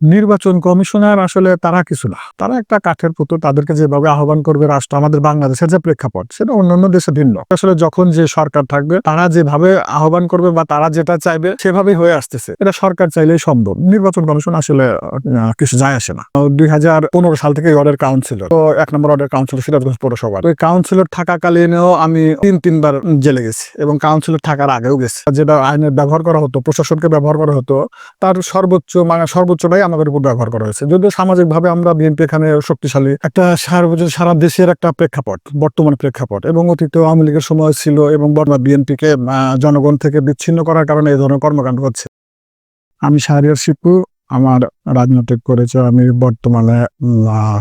নির্বাচন কমিশনার আসলে তারা কিছু না। তারা একটা কাঠের পুতুল তাদেরকে যেভাবে আহ্বান করবে রাষ্ট্র আমাদের বাংলাদেশের যে প্রেক্ষাপট, সেটা অন্যান্য দেশে ভিন্ন। আসলে যখন যে সরকার থাকবে, তারা যেভাবে আহ্বান করবে বা তারা যেটা চাইবে, সেভাবেই হয়ে আসতেছে। এটা সরকার চাইলেই সম্ভব। নির্বাচন কমিশন আসলে কিছু যায় আসে না। দুই হাজার পনেরো সাল থেকে ওয়ার্ডের কাউন্সিলর তো এক নম্বর ওয়ার্ডের কাউন্সিলর সিরাজগঞ্জ পৌরসভার। ওই কাউন্সিলর থাকাকালীনও আমি তিন, তিনবার জেলে গেছি এবং কাউন্সিলর থাকার আগেও গেছি। যেটা আইনের ব্যবহার করা হতো, প্রশাসনকে ব্যবহার করা হতো, তার সর্বোচ্চ মানে সর্বোচ্চটাই আমাদের উপর ব্যবহার করা হয়েছে। যদিও সামাজিকভাবে আমরা বিএনপি এখানে শক্তিশালী একটা সারা দেশের একটা প্রেক্ষাপট, বর্তমান প্রেক্ষাপট এবং অতীত আওয়ামী লীগের সময় ছিল এবং বর্তমান বিএনপিকে জনগণ থেকে বিচ্ছিন্ন করার কারণে এই ধরনের কর্মকাণ্ড হচ্ছে। আমি শাহরিয়ার শিপু, আমার রাজনৈতিক পরিচয়, আমি বর্তমানে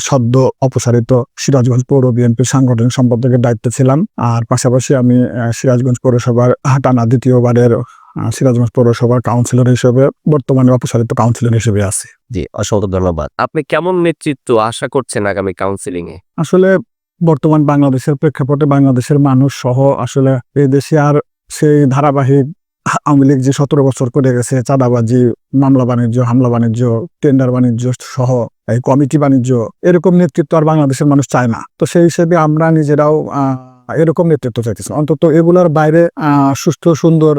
সদ্য অপসারিত সিরাজগঞ্জ পৌর বিএনপির সাংগঠনিক সম্পাদকের দায়িত্বে ছিলাম। আর পাশাপাশি আমি সিরাজগঞ্জ পৌরসভার টানা দ্বিতীয়বারের সিরাজগঞ্জ পৌরসভার কাউন্সিলর হিসেবে, বর্তমানে অপসারিত কাউন্সিলর হিসেবে আছি। জি অসংখ্য ধন্যবাদ। আপনি কেমন নেতৃত্ব আশা করছেন আগামী কাউন্সিলিং এ? আসলে বর্তমান বাংলাদেশের প্রেক্ষাপটে বাংলাদেশের মানুষ সহ আসলে এই দেশে আর সেই ধারাবাহিক আওয়ামী লীগ যে সতেরো বছর করে গেছে চাঁদাবাজি মামলা বাণিজ্য হামলা বাণিজ্য টেন্ডার বাণিজ্য সহ এই কমিটি বাণিজ্য এরকম নেতৃত্ব আর বাংলাদেশের মানুষ চায় না। তো সেই হিসেবে আমরা নিজেরাও আহ, এরকম নেতৃত্ব চাইতেছি। অন্তত এগুলোর বাইরে আহ, সুস্থ সুন্দর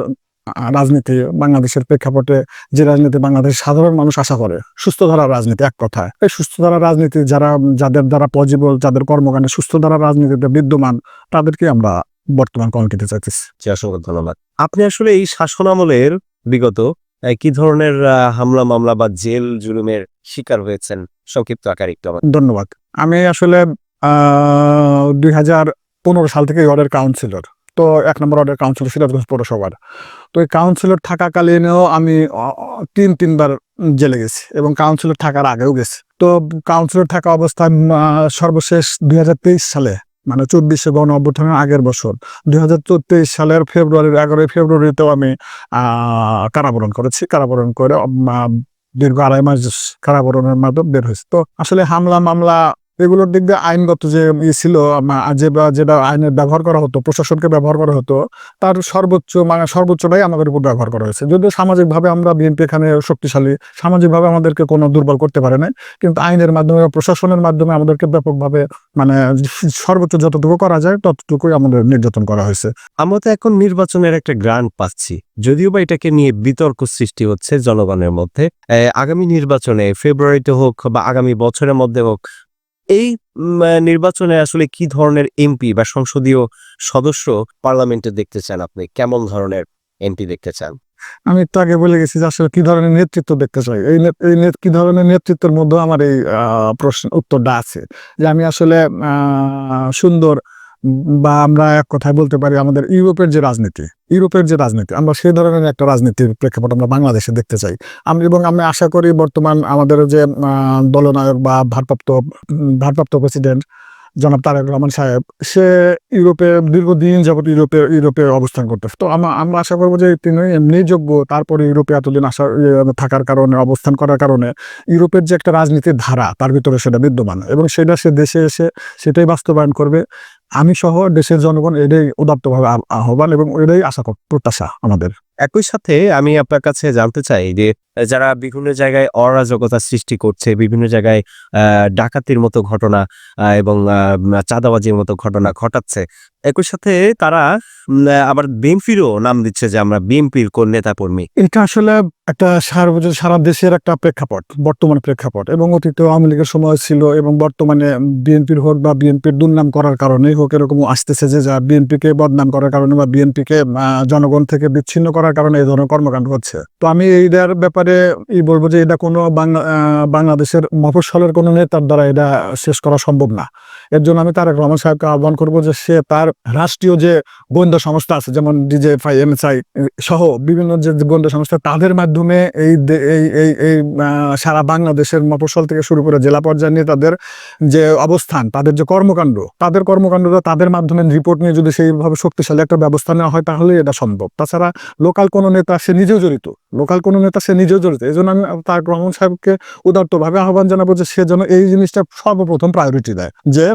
রাজনীতি বাংলাদেশের প্রেক্ষাপটে যে রাজনীতি বাংলাদেশ সাধারণ মানুষ আশা করে সুস্থ ধারা রাজনীতি এক কথায়। এই সুস্থ ধারা রাজনীতি যারা যাদের দ্বারা পজিবল যাদের কর্মকাণ্ডে সুস্থ ধারা রাজনীতিতে বিদ্যমান তাদেরকে আমরা বর্তমান কমিটিতে চাইতেছি। অসংখ্য ধন্যবাদ। আপনি আসলে এই শাসন আমলের বিগত কি ধরনের হামলা মামলা বা জেল জুলুমের শিকার হয়েছেন? সংক্ষিপ্ত আকারে একটু ধন্যবাদ। আমি আসলে আহ দুই হাজার পনেরো সাল থেকে ওয়ার্ডের কাউন্সিলর। তো এক নম্বর ওয়ার্ডের কাউন্সিলর সিরাজগঞ্জ পৌরসভার। তো এই কাউন্সিলর থাকাকালীনও আমি তিন, তিনবার জেলে গেছি এবং কাউন্সিলর থাকার আগেও গেছি। তো কাউন্সিলর থাকা অবস্থায় সর্বশেষ দু হাজার তেইশ সালে মানে চব্বিশে গণ অভ্যুত্থানের আগের বছর, দুই হাজার তেইশ সালের ফেব্রুয়ারির, এগারোই ফেব্রুয়ারিতেও আমি কারাবরণ করেছি। কারাবরণ করে দীর্ঘ আড়াই মাস কারাবরণের মাধ্যমে বের হয়েছে। তো আসলে হামলা মামলা এগুলোর দিক দিয়ে আইনগত যে ই ছিল যে যেটা আইনের ব্যবহার করা হতো, প্রশাসনকে ব্যবহার করা হতো, তার সর্বোচ্চ মানে সর্বোচ্চটাই আমাদের উপর ব্যবহার করা হয়েছে। যদিও সামাজিকভাবে আমরা বিএনপি এখানে শক্তিশালী, সামাজিকভাবে আমাদেরকে কোনো দুর্বল করতে পারে না কিন্তু আইনের মাধ্যমে প্রশাসনের মাধ্যমে আমাদেরকে ব্যাপকভাবে মানে সর্বোচ্চ যতটুকু করা যায়, ততটুকুই আমাদের নির্যাতন করা হয়েছে। আমরা তো এখন নির্বাচনের একটা গ্রান্ট পাচ্ছি। যদিও বা এটাকে নিয়ে বিতর্ক সৃষ্টি হচ্ছে জনগণের মধ্যে আগামী নির্বাচনে, ফেব্রুয়ারিতে হোক বা আগামী বছরের মধ্যে হোক এই নির্বাচনে আসলে কি ধরনের এমপি বা সংসদীয় সদস্য পার্লামেন্টে দেখতে চান আপনি? কেমন ধরনের এমপি দেখতে চান? আমি তো আগে বলে গেছি যে আসলে কি ধরনের নেতৃত্ব দেখতে চাই। এই কি ধরনের নেতৃত্বের মধ্যে আমার এই প্রশ্ন, উত্তরটা আছে। যে আমি আসলে সুন্দর বা আমরা এক কথায় বলতে পারি আমাদের ইউরোপের যে রাজনীতি, ইউরোপের যে রাজনীতি, আমরা সেই ধরনের একটা রাজনীতির প্রেক্ষাপট আমরা বাংলাদেশে দেখতে চাই। আমি এবং আমি আশা করি বর্তমান আমাদের যে দলনায়ক বা ভারপ্রাপ্ত ভারপ্রাপ্ত প্রেসিডেন্ট জনাব তারেক রহমান সাহেব, সে ইউরোপে দীর্ঘদিন যাবত ইউরোপে ইউরোপে অবস্থান করতেছে। তো আমরা আশা করব যে তিনি এমনি যোগ্য, তারপরে ইউরোপে এতদিন আসা থাকার কারণে, অবস্থান করার কারণে ইউরোপের যে একটা রাজনীতির ধারা, তার ভিতরে সেটা বিদ্যমান। এবং সেটা সে দেশে এসে সেটাই বাস্তবায়ন করবে। আমি সহ দেশের জনগণ এটাই উদাত্তভাবে আহ- আহ্বান এবং এটাই আশা প্রত্যাশা আমাদের। একই সাথে আমি আপনার কাছে জানতে চাই যে যারা বিভিন্ন জায়গায় অরাজকতা সৃষ্টি করছে, বিভিন্ন জায়গায় ডাকাতির মতো ঘটনা এবং চাঁদাবাজির মতো ঘটনা ঘটাচ্ছে। একই সাথে তারা আবার বিএনপিরও নাম দিচ্ছে যে আমরা বিএনপির কোন নেতা কর্মী এটা আসলে একটা সারা দেশের একটা প্রেক্ষাপট, বর্তমান প্রেক্ষাপট, এবং অতীত আওয়ামী লীগের সময় ছিল এবং বর্তমানে বিএনপির হোক বা বিএনপির দুর্নাম করার কারণেই হোক এরকম আসতেছে যে, যা বিএনপিকে বদনাম করার কারণে বা বিএনপিকে জনগণ থেকে বিচ্ছিন্ন করার কারণে এই ধরনের কর্মকাণ্ড হচ্ছে। তো আমি এইটার ব্যাপারে ই বলব যে এটা কোনো বাংলা বাংলাদেশের মফস্বলের কোনো নেতার দ্বারা এটা শেষ করা সম্ভব না। এর জন্য আমি তারেক রহমান সাহেবকে আহ্বান করব যে সে তার রাষ্ট্রীয় যে গোয়েন্দা সংস্থা আছে, যেমন ডিজেফআই এমএসআই সহ বিভিন্ন যে গোয়েন্দা সংস্থা, তাদের মাধ্যমে এই এই এই এই সারা বাংলাদেশের মফস্বল থেকে শুরু করে জেলা পর্যায়ে নিয়ে তাদের যে অবস্থান, তাদের যে কর্মকাণ্ড, তাদের কর্মকাণ্ডটা তাদের মাধ্যমে রিপোর্ট নিয়ে যদি সেইভাবে শক্তিশালী একটা ব্যবস্থা নেওয়া হয় তাহলে এটা সম্ভব। তাছাড়া লোকাল কোনো নেতা, সে নিজেও জড়িত। লোকাল কোনো নেতা, সে নিজে নিজেও জড়িত। এই জন্য আমি তারেক রহমান সাহেবকে উদার্তভাবে আহ্বান জানাব যে সে যেন এই জিনিসটা সর্বপ্রথম প্রায়োরিটি দেয়। যে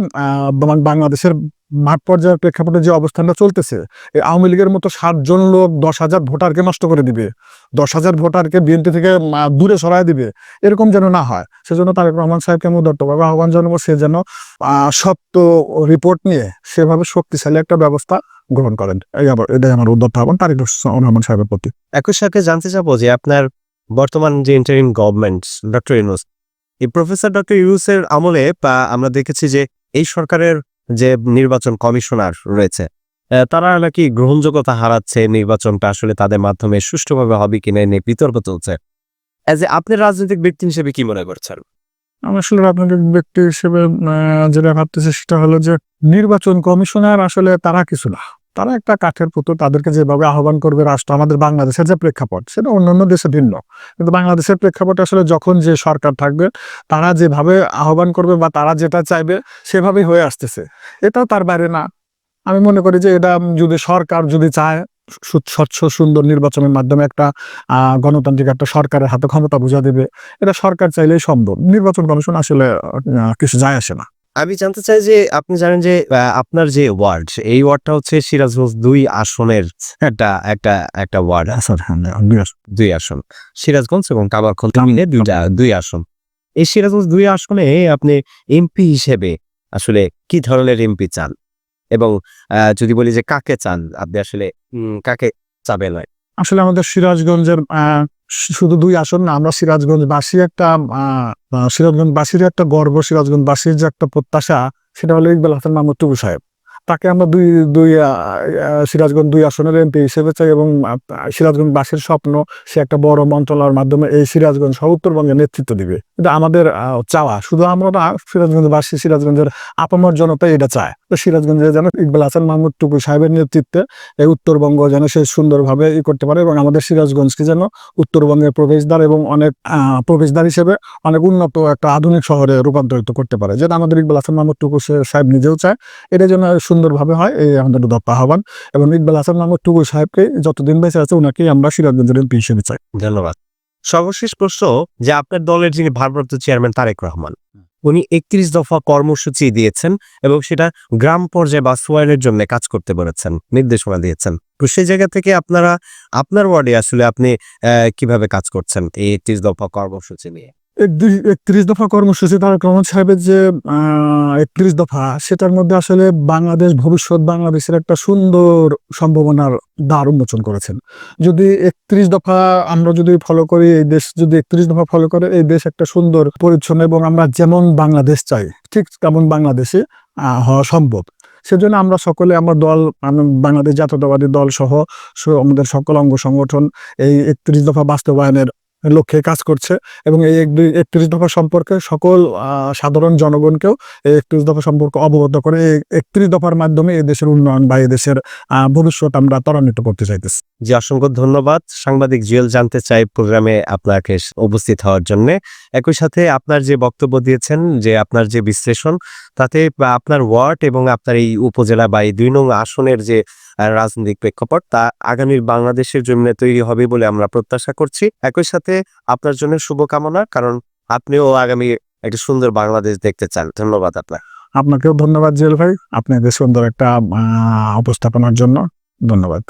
বাংলাদেশের মাঠ পর্যায়ের প্রেক্ষাপটে যে অবস্থানটা চলতেছে আওয়ামী লীগের মতো সাতজন লোক দশ হাজার ভোটারকে নষ্ট করে দিবে, দশ হাজার ভোটারকে বিএনপি থেকে দূরে সরায় দিবে, এরকম যেন না হয়। সেজন্য তারেক রহমান সাহেবকে আমি উদার্তভাবে আহ্বান জানাব সে যেন সত্য রিপোর্ট নিয়ে সেভাবে শক্তিশালী একটা ব্যবস্থা গ্রহণ করেন। এই আমার, এটাই আমার উদ্যত আহ্বান তারেক রহমান সাহেবের প্রতি। একই সাথে জানতে চাবো যে আপনার বর্তমান যে ইন্টারিম গভর্নমেন্ট ডক্টর ইউনুস এই প্রফেসর ডক্টর ইউনুসের আমলে আমরা দেখেছি যে এই সরকারের যে নির্বাচন কমিশনার রয়েছে তারা নাকি গ্রহণযোগ্যতা হারাচ্ছে, নির্বাচনটা আসলে তাদের মাধ্যমে সুষ্ঠুভাবে হবে কিনা নিয়ে বিতর্ক চলছে। অ্যাজ এ আপনি রাজনৈতিক ব্যক্তি হিসেবে কি মনে করছেন? আমি আসলে রাজনৈতিক ব্যক্তি হিসেবে যেটা ভাবতেছি সেটা হলো যে নির্বাচন কমিশনার আসলে তারা কিছু না। তারা একটা কাঠের পুতুল তাদেরকে যেভাবে আহ্বান করবে রাষ্ট্র, আমাদের বাংলাদেশের যে প্রেক্ষাপট, সেটা অন্যান্য দেশে ভিন্ন। কিন্তু বাংলাদেশের প্রেক্ষাপটে আসলে যখন যে সরকার থাকবে, তারা যেভাবে আহ্বান করবে বা তারা যেটা চাইবে, সেভাবেই হয়ে আসতেছে। এটাও তার বাইরে না। আমি মনে করি যে এটা যদি সরকার যদি চায় স্বচ্ছ, সুন্দর নির্বাচনের মাধ্যমে একটা গণতান্ত্রিক একটা সরকারের হাতে ক্ষমতা বুঝা দেবে, এটা সরকার চাইলেই সম্ভব। নির্বাচন কমিশন আসলে কিছু যায় আসে না। আমি জানতে চাই যে, আপনি জানেন যে আপনার যে ওয়ার্ড, এই ওয়ার্ডটা হচ্ছে সিরাজগঞ্জ দুই আসনের একটা একটা একটা ওয়ার্ড। দুই আসন। সিরাজগঞ্জ এবং কামারখন্দ মিলে দুইটা, দুই আসন। এই সিরাজগঞ্জ দুই আসনে আপনি এমপি হিসেবে আসলে কি ধরনের এমপি চান? এবং যদি বলি যে কাকে চান, আপনি আসলে কাকে চাবেন? আসলে আমাদের সিরাজগঞ্জের শুধু দুই আসন না, আমরা সিরাজগঞ্জবাসী একটা সিরাজগঞ্জবাসীর একটা গর্ব, সিরাজগঞ্জবাসীর যে একটা প্রত্যাশা, সেটা হলো ইকবাল হাসান মাহমুদ টুকু সাহেব। তাকে আমরা দুই দুই সিরাজগঞ্জ দুই আসনের এমপি হিসেবে চাই এবং সিরাজগঞ্জবাসীর স্বপ্ন সে একটা বড় মন্ত্রণালয়ের মাধ্যমে এই সিরাজগঞ্জ সহ উত্তরবঙ্গে নেতৃত্ব দিবে। কিন্তু আমাদের চাওয়া। শুধু আমরা না, সিরাজগঞ্জবাসী, সিরাজগঞ্জের আপামর জনতা এটা চায়। তো সিরাজগঞ্জে যেন ইকবাল হাসান মাহমুদ টুকু সাহেবের নেতৃত্বে এই উত্তরবঙ্গ যেন সে সুন্দরভাবে ই করতে পারে এবং আমাদের সিরাজগঞ্জকে যেন উত্তরবঙ্গের প্রবেশদ্বার এবং অনেক প্রবেশদ্বার হিসেবে অনেক উন্নত একটা আধুনিক শহরে রূপান্তরিত করতে পারে। যেটা আমাদের ইকবাল হাসান মাহমুদ টুকু সাহেব নিজেও চায়। এটা যেন সুন্দরভাবে হয়, এই আমাদের দত্ত আহ্বান। এবং ইকবাল হাসান মাহমুদ টুকু সাহেবকে যতদিন বেঁচে আছে ওনাকেই আমরা সিরাজগঞ্জের এমপি হিসেবে চাই। ধন্যবাদ। সর্বশেষ প্রশ্ন, যে আপনার দলের যিনি ভারপ্রাপ্ত চেয়ারম্যান তারেক রহমান, উনি একত্রিশ দফা কর্মসূচি দিয়েছেন এবং সেটা গ্রাম পর্যায়ে বা বাস্তবায়নের জন্য কাজ করতে বলেছেন, নির্দেশনা দিয়েছেন। তো সেই জায়গা থেকে আপনারা, আপনার ওয়ার্ডে আসলে আপনি কীভাবে কাজ করছেন এই একত্রিশ দফা কর্মসূচি নিয়ে? একত্রিশ দফা কর্মসূচি তারেক রহমান সাহেবের যে একত্রিশ দফা, সেটার মধ্যে আসলে বাংলাদেশ ভবিষ্যৎ বাংলাদেশের একটা সুন্দর সম্ভাবনার দ্বার উন্মোচন করেছেন। যদি একত্রিশ দফা আমরা যদি ফলো করি, এই দেশ যদি একত্রিশ দফা ফলো করে, এই দেশ একটা সুন্দর পরিচ্ছন্ন এবং আমরা যেমন বাংলাদেশ চাই, ঠিক তেমন বাংলাদেশে হওয়া সম্ভব। সেজন্য আমরা সকলে, আমরা দল বাংলাদেশ জাতীয়তাবাদী দল সহ আমাদের সকল অঙ্গ সংগঠন এই একত্রিশ দফা বাস্তবায়নের লক্ষ্যে কাজ করছে এবং এই একত্রিশ দফা সম্পর্কে সকল সাধারণ জনগণকেও এই একত্রিশ দফা সম্পর্কে অবগত করে এই একত্রিশ দফার মাধ্যমে এই দেশের উন্নয়ন বা এই দেশের ভবিষ্যৎ আমরা ত্বরান্বিত করতে চাইতেছি। জি, অসংখ্য ধন্যবাদ। সাংবাদিক জুয়েল জানতে চাই প্রোগ্রামে আপনাকে উপস্থিত হওয়ার জন্য। একই সাথে আপনার যে বক্তব্য দিয়েছেন যে আপনার যে বিশ্লেষণ, তাতে আপনার ওয়ার্ড এবং আপনার এই উপজেলা বা এই দুই নং আসনের যে রাজনৈতিক প্রেক্ষাপট, তা আগামী বাংলাদেশের জন্য তৈরি হবে বলে আমরা প্রত্যাশা করছি। একই সাথে আপনার জন্য শুভকামনা, কারণ আপনিও আগামী একটা সুন্দর বাংলাদেশ দেখতে চান। ধন্যবাদ আপনার। আপনাকেও ধন্যবাদ জেল ভাই। আপনাদের সুন্দর একটা উপস্থাপনার জন্য ধন্যবাদ।